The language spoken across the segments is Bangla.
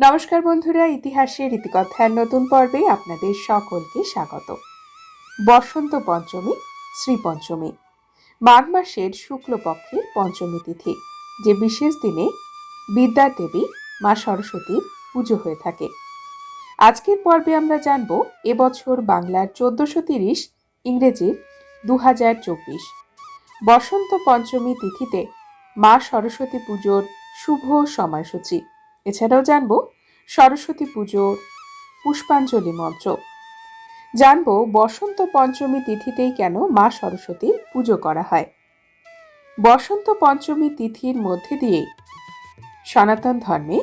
নমস্কার বন্ধুরা, ইতিহাসের ইতিকথার নতুন পর্বে আপনাদের সকলকে স্বাগত। বসন্ত পঞ্চমী, শ্রী পঞ্চমী। মাঘ মাসের শুক্লপক্ষের পঞ্চমী তিথি, যে বিশেষ দিনে বিদ্যার দেবী মা সরস্বতীর পুজো হয়ে থাকে। আজকের পর্বে আমরা জানব এবছর বাংলার চোদ্দশো তিরিশ ইংরেজির দু হাজার চব্বিশ। বসন্ত পঞ্চমী তিথিতে মা সরস্বতী পুজোর শুভ সময়সূচি। এছাড়াও জানব সরস্বতী পুজোর পুষ্পাঞ্জলি মন্ত্র জানব বসন্ত পঞ্চমী তিথিতেই কেন মা সরস্বতীর পুজো করা হয়। বসন্ত পঞ্চমী তিথির মধ্যে দিয়েই সনাতন ধর্মে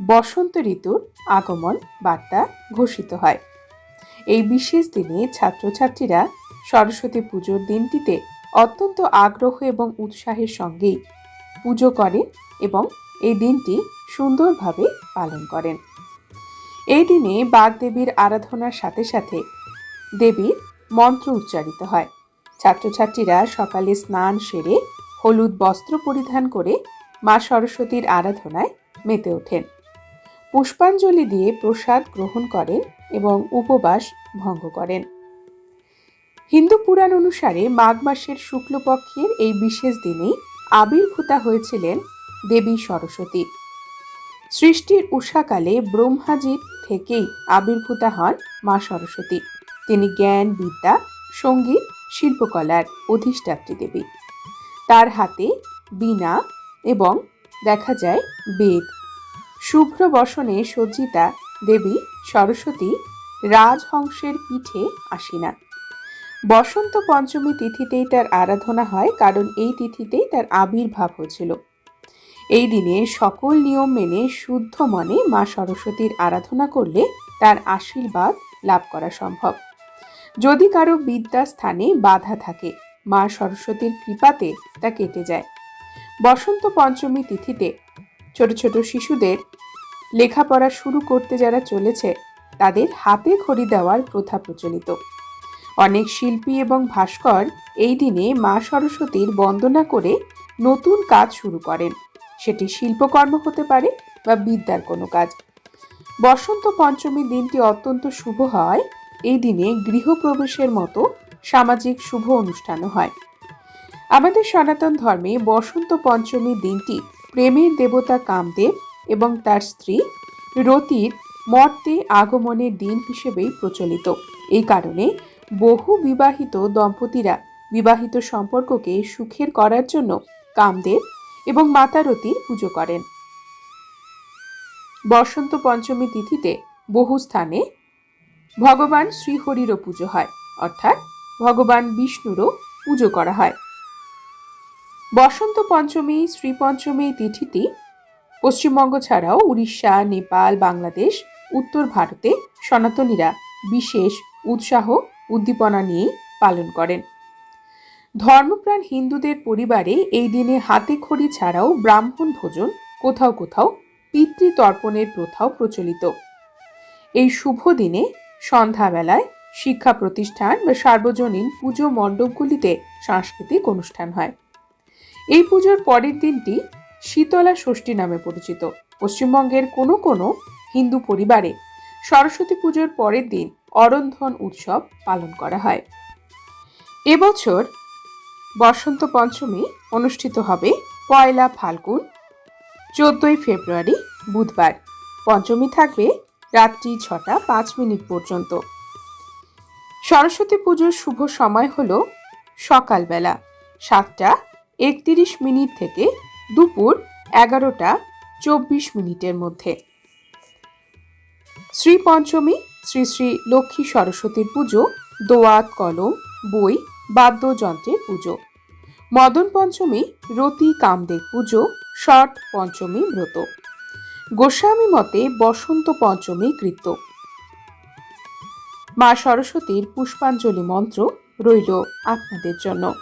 বসন্ত ঋতুর আগমন বার্তা ঘোষিত হয়। এই বিশেষ দিনে ছাত্রছাত্রীরা সরস্বতী পুজোর দিনটিতে অত্যন্ত আগ্রহ এবং উৎসাহের সঙ্গেই পুজো করে এবং এই দিনটি সুন্দরভাবে পালন করেন। এই দিনে বাগদেবীর আরাধনার সাথে সাথে দেবীর মন্ত্র উচ্চারিত হয়। ছাত্রছাত্রীরা সকালে স্নান সেরে হলুদ বস্ত্র পরিধান করে মা সরস্বতীর আরাধনায় মেতে ওঠেন। পুষ্পাঞ্জলি দিয়ে প্রসাদ গ্রহণ করেন এবং উপবাস ভঙ্গ করেন। হিন্দু পুরাণ অনুসারে মাঘ মাসের শুক্লপক্ষের এই বিশেষ দিনেই আবির্ভূতা হয়েছিলেন দেবী সরস্বতী। সৃষ্টির উষাকালে ব্রহ্মাজির থেকেই আবির্ভূতা হন মা সরস্বতী। তিনি জ্ঞান, বিদ্যা, সংগীত, শিল্পকলার অধিষ্ঠাত্রী দেবী। তার হাতে বীণা এবং দেখা যায় বেদ। শুভ্র বসনে সজ্জিতা দেবী সরস্বতী রাজহংসের পিঠে আসি আসিনা। বসন্ত পঞ্চমী তিথিতেই তার আরাধনা হয়, কারণ এই তিথিতেই তার আবির্ভাব হয়েছিল। এই দিনে সকল নিয়ম মেনে শুদ্ধ মনে মা সরস্বতীর আরাধনা করলে তার আশীর্বাদ লাভ করা সম্ভব। যদি কারও বিদ্যা স্থানে বাধা থাকে, মা সরস্বতীর কৃপাতে তা কেটে যায়। বসন্ত পঞ্চমী তিথিতে ছোট ছোট শিশুদের লেখাপড়া শুরু করতে যারা চলেছে, তাদের হাতে খড়ি দেওয়ার প্রথা প্রচলিত। অনেক শিল্পী এবং ভাস্কর এই দিনে মা সরস্বতীর বন্দনা করে নতুন কাজ শুরু করেন। সেটি শিল্পকর্ম হতে পারে বা বিদ্যার কোনো কাজ। বসন্ত পঞ্চমী দিনটি অত্যন্ত শুভ হয়। এই দিনে গৃহপ্রবেশের মতো সামাজিক শুভ অনুষ্ঠানও হয়। আমাদের সনাতন ধর্মে বসন্ত পঞ্চমী দিনটি প্রেমের দেবতা কামদেব এবং তার স্ত্রী রতির মর্তে আগমনের দিন হিসেবেই প্রচলিত। এই কারণে বহু বিবাহিত দম্পতিরা বিবাহিত সম্পর্ককে সুখের করার জন্য কামদেব এবং মাতারতির পুজো করেন। বসন্ত পঞ্চমী তিথিতে বহু স্থানে ভগবান শ্রীহরিরও পুজো হয়, অর্থাৎ ভগবান বিষ্ণুরও পুজো করা হয়। বসন্ত পঞ্চমী শ্রী পঞ্চমী তিথিটি পশ্চিমবঙ্গ ছাড়াও উড়িষ্যা, নেপাল, বাংলাদেশ, উত্তর ভারতে সনাতনীরা বিশেষ উৎসাহ, উদ্দীপনা নিয়েই পালন করেন। ধর্মপ্রাণ হিন্দুদের পরিবারে এই দিনে হাতে খড়ি ছাড়াও ব্রাহ্মণ ভোজন, কোথাও কোথাও পিতৃতর্পণের প্রথাও প্রচলিত। এই শুভ দিনে সন্ধ্যাবেলায় শিক্ষা প্রতিষ্ঠান বা সার্বজনীন পুজো মণ্ডপগুলিতে সাংস্কৃতিক অনুষ্ঠান হয়। এই পুজোর পরের দিনটি শীতলা ষষ্ঠী নামে পরিচিত। পশ্চিমবঙ্গের কোনো কোনো হিন্দু পরিবারে সরস্বতী পুজোর পরের দিন অরন্ধন উৎসব পালন করা হয়। এবছর বসন্ত পঞ্চমী অনুষ্ঠিত হবে পয়লা ফাল্গুন, চোদ্দই ফেব্রুয়ারি, বুধবার। পঞ্চমী থাকবে রাত্রি ছটা পাঁচ মিনিট পর্যন্ত। সরস্বতী পুজোর শুভ সময় হল সকালবেলা সাতটা একত্রিশ মিনিট থেকে দুপুর এগারোটা চব্বিশ মিনিটের মধ্যে। শ্রী পঞ্চমী, শ্রী শ্রী লক্ষ্মী সরস্বতীর পুজো, দোয়াত, কলম, বই বাদ্যযন্ত্রের পুজো। মদন পঞ্চমী, রতি কামদেব পুজো, ষট পঞ্চমী ব্রত। গোস্বামী মতে বসন্ত পঞ্চমী কৃত্য। মা সরস্বতীর পুষ্পাঞ্জলি মন্ত্র রইল আপনাদের জন্য।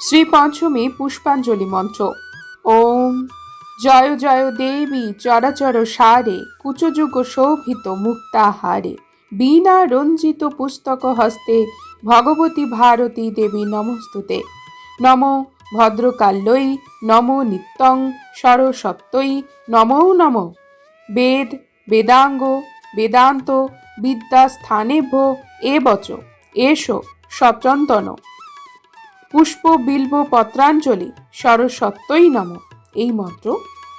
শ্রী পঞ্চমী পুষ্পাঞ্জলি মন্ত্র। ওম। জয় জয় দেবী, চরাচর সারে, কুচযুগ শোভিত মুক্তাহারে। বীণা রঞ্জিত পুস্তক হস্তে ভগবতী ভারতী দেবী নমস্তুতে। নম ভদ্রকাল্যই নম নিত্যং সরস্বত্যই নমো নম। বেদ, বেদাঙ্গ, বেদান্ত, বিদ্যাস্থানেভ্য এ বচ এসো সচন্তন পুষ্প বিল্ব পত্রাঞ্জলি সরস্বত্যই নম। এই মন্ত্র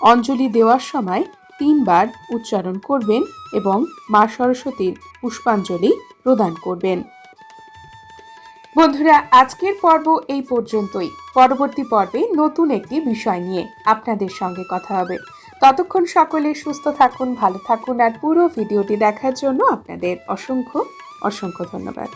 অঞ্জলি দেওয়ার সময় তিনবার উচ্চারণ করবেন এবং মা সরস্বতীর পুষ্পাঞ্জলি প্রদান করবেন। বন্ধুরা, আজকের পর্ব এই পর্যন্তই। পরবর্তী পর্বে নতুন একটি বিষয় নিয়ে আপনাদের সঙ্গে কথা হবে। ততক্ষণ সকলে সুস্থ থাকুন, ভালো থাকুন, আর পুরো ভিডিওটি দেখার জন্য আপনাদের অসংখ্য অসংখ্য ধন্যবাদ।